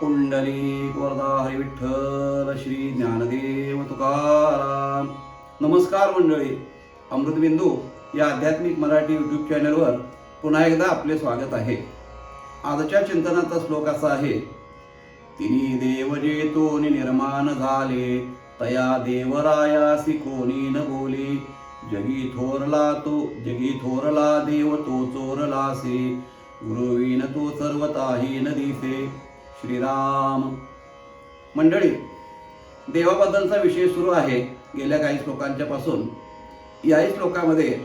कुंडली वरदा विठ्ठल श्री ज्ञानदेव तुकाराम. नमस्कार मंडळी. अमृतबिंदू या आध्यात्मिक मराठी यूट्यूब चॅनलवर पुन्हा एकदा आपले स्वागत आहे. आजच्या चिंतनाचा श्लोक असा आहे तिनी देव जे तोनी निर्माण झाले तया देवरायासी कोणी न बोले. जगी थोरला तो जगी थोरला देव तो चोरलासे. गुरुवीन तो सर्वताही न दिसे. श्रीराम. मंडळी देवाबद्दलचा विषय सुरू आहे. गेल्या काही श्लोकांच्या पासून. याही श्लोकामध्ये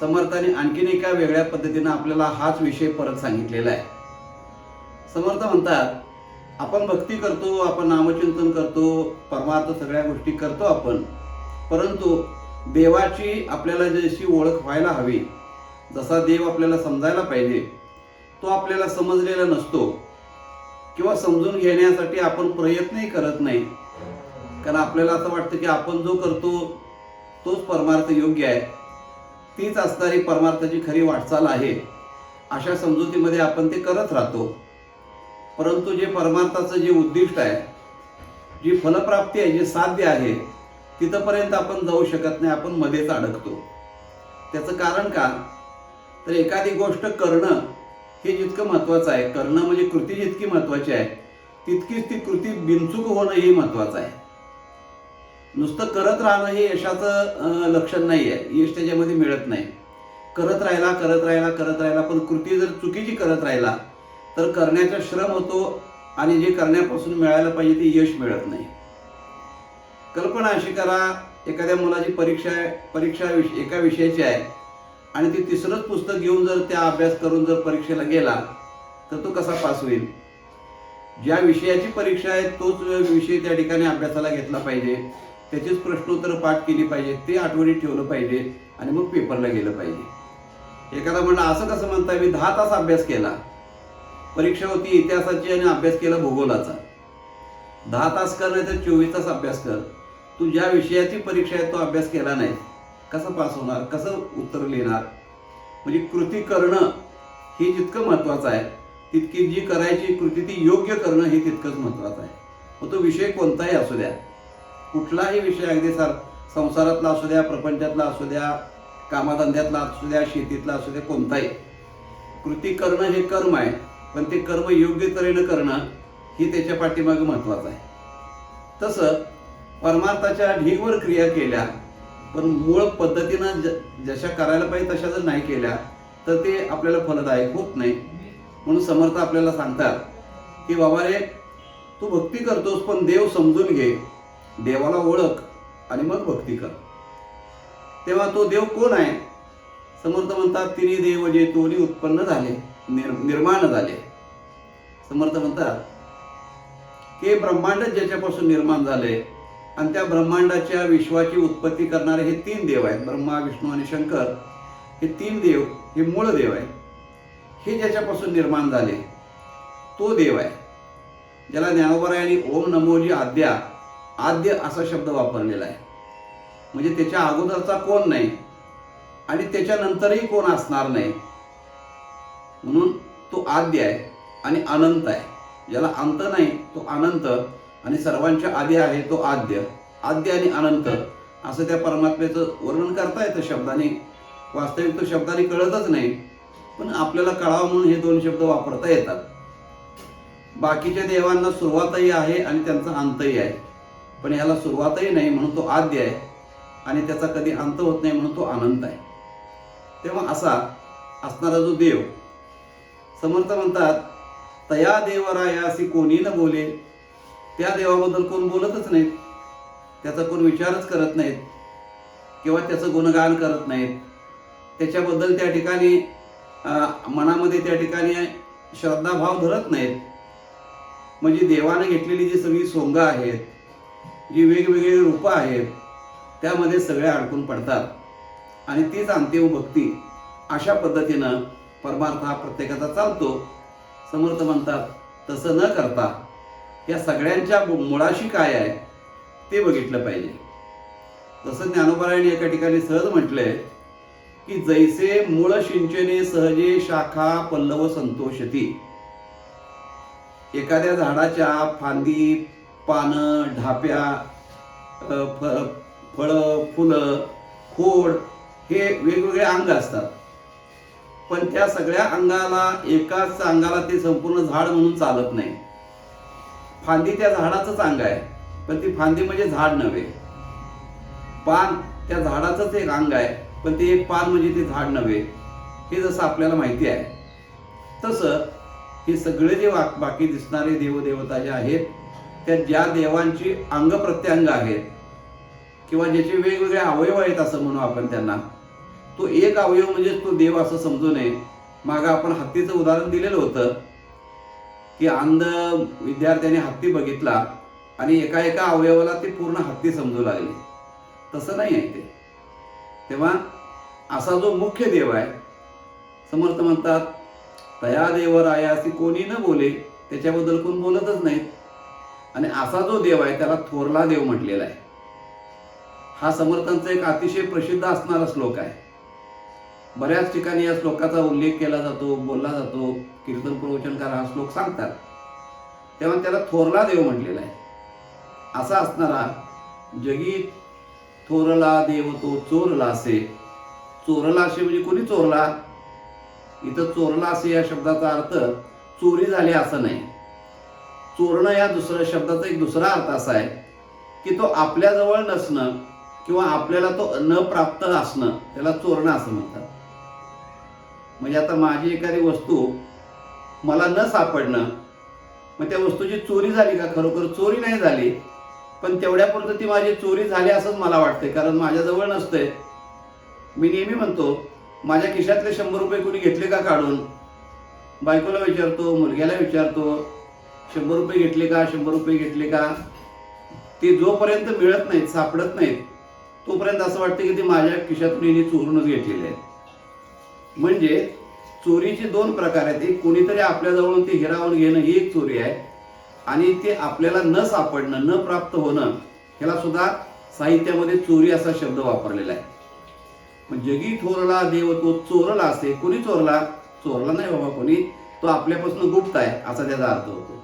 समर्थाने आणखीन एका वेगळ्या पद्धतीनं आपल्याला हाच विषय परत सांगितलेला आहे. समर्थ म्हणतात आपण भक्ती करतो आपण नामचिंतन करतो परमार्थ सगळ्या गोष्टी करतो आपण. परंतु देवाची आपल्याला जशी ओळख व्हायला हवी जसा देव आपल्याला समजायला पाहिजे तो आपल्याला समजलेला नसतो. किंवा समजून घेण्यासाठी आपण प्रयत्नही करत नाही. कारण आपल्याला असं वाटतं की आपण जो करतो तोच परमार्थ योग्य आहे. तीच असणारी परमार्थाची खरी वाटचाल आहे. अशा समजुतीमध्ये आपण ते करत राहतो. परंतु जे परमार्थाचं जे उद्दिष्ट आहे जी फलप्राप्ती आहे जे साध्य आहे तिथंपर्यंत आपण जाऊ शकत नाही आपण मध्येच अडकतो. त्याचं कारण का? तर एखादी गोष्ट करणं हे जितकं महत्त्वाचं आहे करणं म्हणजे कृती जितकी महत्त्वाची आहे तितकीच ती कृती बिनचूक होणं हे महत्त्वाचं आहे. नुसतं करत राहणं हे यशाचं लक्षण नाही आहे यश त्याच्यामध्ये मिळत नाही. करत राहिला करत राहिला करत राहिला पण कृती जर चुकीची करत राहिला तर करण्याचा श्रम होतो आणि जे करण्यापासून मिळायला पाहिजे ते यश मिळत नाही. कल्पना अशी करा एखाद्या मुलाची परीक्षा परीक्षा विष- एका विषयाची आहे आणि ते तिसरंच पुस्तक घेऊन जर त्या अभ्यास करून जर परीक्षेला गेला तर तो कसा पास होईल? ज्या विषयाची परीक्षा आहे तोच विषय त्या ठिकाणी अभ्यासाला घेतला पाहिजे. त्याचीच प्रश्नोत्तर पाठ केली पाहिजे ते आठवणीत ठेवलं पाहिजे आणि मग पेपरला गेलं पाहिजे. एखादा म्हणला असं कसं म्हणता मी दहा तास अभ्यास केला. परीक्षा होती इतिहासाची आणि अभ्यास केला भूगोलाचा. दहा तास कर नाही तर चोवीस तास अभ्यास कर. तू ज्या विषयाची परीक्षा आहे तो अभ्यास केला नाही. कसं पास होणार कसं उत्तर लिहिणार म्हणजे कृती करणं हे जितकं महत्त्वाचं आहे तितकी जी करायची कृती ती योग्य करणं हे तितकंच महत्त्वाचं आहे. मग तो विषय कोणताही असू द्या. कुठलाही विषय अगदी सार संसारातला असू द्या प्रपंचातला असू द्या कामाधंद्यातला असू द्या शेतीतला असू द्या कोणताही. कृती करणं हे कर्म आहे पण ते कर्म योग्य तऱ्हेनं करणं ही त्याच्या पाठीमागं महत्त्वाचं आहे. तसं परमार्थाच्या ढीगवर क्रिया केल्या पण मूळ पद्धतीनं ज जशा करायला पाहिजे तशा जर नाही केल्या तर ते आपल्याला फलदायक होत नाही. म्हणून समर्थ आपल्याला सांगतात की बाबा रे तू भक्ती करतोस पण देव समजून घे. देवाला ओळख आणि मग भक्ती कर. तेव्हा तो देव कोण आहे? समर्थ म्हणतात तिने देव जे तोनी उत्पन्न झाले निर् निर्माण झाले. समर्थ म्हणतात की ब्रह्मांड ज्याच्यापासून निर्माण झाले आणि त्या ब्रह्मांडाच्या विश्वाची उत्पत्ती करणारे हे तीन देव आहेत. ब्रह्मा विष्णू आणि शंकर. हे तीन देव हे मूळ देव आहे हे ज्याच्यापासून निर्माण झाले तो देव आहे. ज्याला ज्ञानोबरायांनी ओम नमोजी आद्या आद्य असा शब्द वापरलेला आहे. म्हणजे त्याच्या अगोदरचा कोण नाही आणि त्याच्यानंतरही कोण असणार नाही. म्हणून तो आद्य आहे आणि अनंत आहे. ज्याला अंत नाही तो अनंत आणि सर्वांच्या आधी आहे तो आद्य. आद्य आणि अनंत. असं त्या परमात्म्याचं वर्णन करता येतं शब्दाने. वास्तविक तो शब्दाने कळतच नाही. पण आपल्याला कळावं म्हणून हे दोन शब्द वापरता येतात. बाकीच्या देवांना सुरुवातही आहे आणि त्यांचा अंतही आहे. पण ह्याला सुरुवातही नाही म्हणून तो आद्य आहे. आणि त्याचा कधी अंत होत नाही म्हणून तो अनंत आहे. तेव्हा असा असणारा जो देव. समर्थ म्हणतात तया देवरायासी कोणी न बोले त्या देवाबद्दल कोण बोलतच नाहीत. त्याचा कोण विचारच करत नाहीत. किंवा त्याचं गुणगान करत नाहीत. त्याच्याबद्दल त्या ठिकाणी मनामध्ये त्या ठिकाणी श्रद्धाभाव धरत नाहीत. म्हणजे देवानं घेतलेली जी सगळी सोंग आहेत जी वेगवेगळी रूपं आहेत त्यामध्ये सगळ्या अडकून पडतात. आणि तीच अंतिम भक्ती अशा पद्धतीनं परमार्थ हा प्रत्येकाचा चालतो. समर्थ म्हणतात तसं न करता. या सगळ्यांच्या मुळाशी काय आहे ते बघितलं पाहिजे. तसं ज्ञानोबरायने एका ठिकाणी सहज म्हटलंय की जैसे मूळ सिंचने सहजे शाखा पल्लव संतोषती. एखाद्या झाडाच्या फांदी पानं ढाप्या फ फळं फुलं खोड हे वेगवेगळे अंग असतात. पण त्या सगळ्या अंगाला एकाच अंगाला ते संपूर्ण झाड म्हणून चालत नाही. फांदी त्या झाडाचंच अंग आहे पण ती फांदी म्हणजे झाड नव्हे. पान त्या झाडाचंच एक अंग आहे पण ते एक पान म्हणजे ते झाड नव्हे. हे जसं आपल्याला माहिती आहे तसं हे सगळे जे वाक बाकी दिसणारे देवदेवता जे आहेत त्या ज्या देवांची अंग प्रत्यंग आहेत किंवा ज्याचे वेगवेगळे अवयव आहेत असं म्हणू आपण त्यांना तो एक अवयव म्हणजे तो देव असं समजू नये. मागं आपण हत्तीचं उदाहरण दिलेलं होतं की अंध विद्यार्थ्याने हत्ती बघितला आणि एका एका अवयवाला ते पूर्ण हत्ती समजू लागले. तसं नाही आहे ते. तेव्हा असा जो मुख्य देव आहे समर्थ म्हणतात तया देवरायासी कोणी न बोले त्याच्याबद्दल कोण बोलतच नाहीत. आणि असा जो देव आहे त्याला थोरला देव म्हटलेला आहे. हा समर्थांचा एक अतिशय प्रसिद्ध असणारा श्लोक आहे. बऱ्याच ठिकाणी या श्लोकाचा उल्लेख केला जातो बोलला जातो कीर्तन प्रवचनकार हा श्लोक सांगतात. तेव्हा त्याला थोरला देव म्हटलेला आहे. असा असणारा जगी थोरला देव तो चोरला असे. चोरला असे म्हणजे कोणी चोरला? इथं चोरला असे या शब्दाचा अर्थ चोरी झाली असं नाही. चोरणं या दुसऱ्या शब्दाचा एक दुसरा अर्थ असा आहे की तो आपल्याजवळ नसणं किंवा आपल्याला तो न प्राप्त असणं त्याला चोरणं असं म्हणतात. म्हणजे आता माझी एखादी वस्तू मला न सापडणं मग त्या वस्तूची चोरी झाली का? खरोखर चोरी नाही झाली पण तेवढ्यापुरतं ती माझी चोरी झाली असंच मला वाटते कारण माझ्याजवळ नसते मी नेहमी म्हणतो माझ्या खिशातले शंभर रुपये कुणी घेतले का काढून? बायकोला विचारतो मुलग्याला विचारतो शंभर रुपये घेतले का शंभर रुपये घेतले का? ते जोपर्यंत मिळत नाहीत सापडत नाहीत तोपर्यंत असं वाटतं की ते माझ्या खिशातून हिने चोरूनच घेतलेले आहेत म्हणजे चोरीचे दोन प्रकार आहेत. एक कोणीतरी आपल्याजवळून ते हिरावून घेणं ही एक चोरी आहे. आणि ते आपल्याला न सापडणं न प्राप्त होणं ह्याला सुद्धा साहित्यामध्ये चोरी असा शब्द वापरलेला आहे. मग जगी थोरला देव तो चोरला असते कोणी चोरला? चोरला नाही बाबा कोणी. तो आपल्यापासून गुप्त आहे असा त्याचा अर्थ होतो.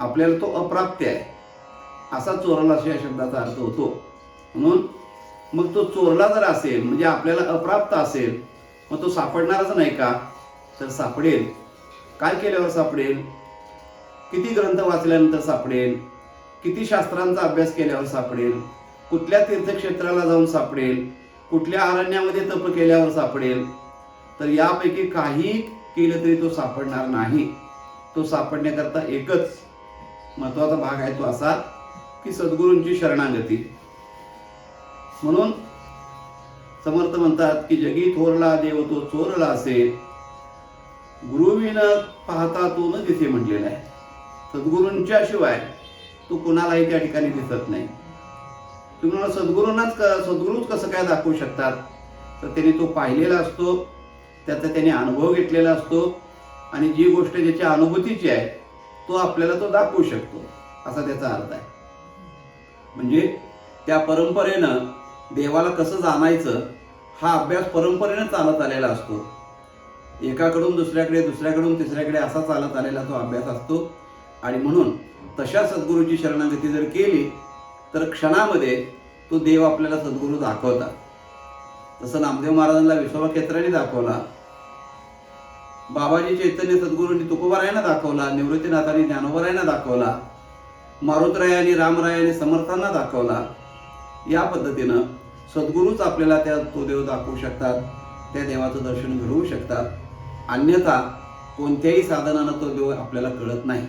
आपल्याला तो अप्राप्य आहे. असा चोरला या शब्दाचा अर्थ होतो. म्हणून मग तो चोरला जर असेल म्हणजे आपल्याला अप्राप्त असेल मग तो सापडणारच नाही का? तर सापडेल. काय केल्यावर सापडेल? किती ग्रंथ वाचल्यानंतर सापडेल? किती शास्त्रांचा अभ्यास केल्यावर सापडेल? कुठल्या तीर्थक्षेत्राला जाऊन सापडेल? कुठल्या अरण्यामध्ये तप केल्यावर सापडेल? तर यापैकी काही केलं तरी तो सापडणार नाही. तो सापडण्याकरता एकच महत्त्वाचा भाग आहे तो असा की सद्गुरूंची शरणागती. म्हणून समर्थ म्हणतात की जगी थोरला देव तो चोरला असे गुरुविन पाहता तो न दिसे म्हटलेला आहे. सद्गुरूंच्या शिवाय तो कुणालाही त्या ठिकाणी दिसत नाही. तुम्ही सद्गुरूंनाच क- सद्गुरूच कसं काय दाखवू शकतात? तर त्याने तो पाहिलेला असतो त्याचा त्याने अनुभव घेतलेला असतो आणि जी गोष्ट ज्याच्या अनुभूतीची आहे तो आपल्याला तो दाखवू शकतो असा त्याचा अर्थ आहे. म्हणजे त्या परंपरेनं देवाला कसं जाणायचं हा अभ्यास परंपरेनं चालत आलेला असतो. एकाकडून दुसऱ्याकडे दुसऱ्याकडून तिसऱ्याकडे असा चालत आलेला तो अभ्यास असतो. आणि म्हणून तशा सद्गुरूची शरणागती जर केली तर क्षणामध्ये तो देव आपल्याला सद्गुरू दाखवतात तसं नामदेव महाराजांना विसोबा क्षेत्राने दाखवला. बाबाजी चैतन्य सद्गुरूंनी तुकोबारायांना दाखवला निवृत्तीनाथांनी ज्ञानोबरायांना दाखवला मारुतरायाने रामरायाने समर्थांना दाखवला. या पद्धतीनं सद्गुरूच आपल्याला त्या तो देव दाखवू शकतात त्या देवाचं दर्शन घडवू शकतात. अन्यथा कोणत्याही साधनानं तो देव आपल्याला कळत नाही.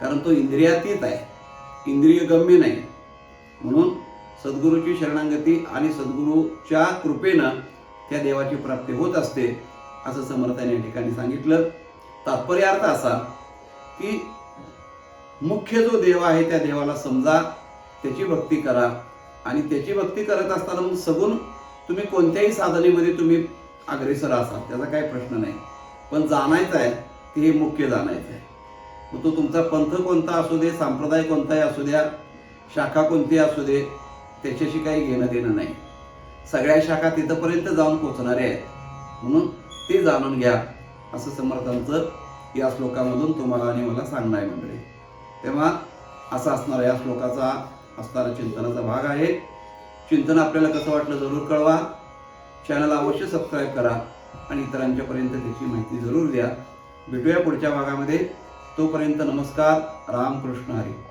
कारण तो इंद्रियातीत आहे इंद्रियगम्य नाही. म्हणून सद्गुरूची शरणागती आणि सद्गुरूच्या कृपेनं त्या देवाची प्राप्ती होत असते असं समर्थाने या ठिकाणी सांगितलं. तात्पर्य अर्थ असा की मुख्य जो देव आहे त्या देवाला समजा त्याची भक्ती करा आणि त्याची भक्ती करत असताना मग सगून तुम्ही कोणत्याही साधनेमध्ये तुम्ही अग्रेसर असाल त्याचा काही प्रश्न नाही. पण जाणायचं आहे ते हे मुख्य जाणायचं आहे. मग तो तुमचा पंथ कोणता असू दे संप्रदाय कोणताही असू द्या शाखा कोणती असू दे त्याच्याशी काही घेणं देणं नाही. सगळ्या शाखा तिथंपर्यंत जाऊन पोचणारे आहेत. म्हणून ते जाणून घ्या असं समर्थांचं या श्लोकामधून तुम्हाला आणि मला सांगणार आहे मंडळी. तेव्हा असा असणारा या श्लोकाचा असणारा चिंतनाचा भाग आहे. चिंतन आपल्याला कसं वाटलं जरूर कळवा. चॅनल अवश्य सबस्क्राईब करा आणि इतरांच्यापर्यंत त्याची माहिती जरूर द्या. भेटूया पुढच्या भागामध्ये. तोपर्यंत नमस्कार. रामकृष्ण हरी.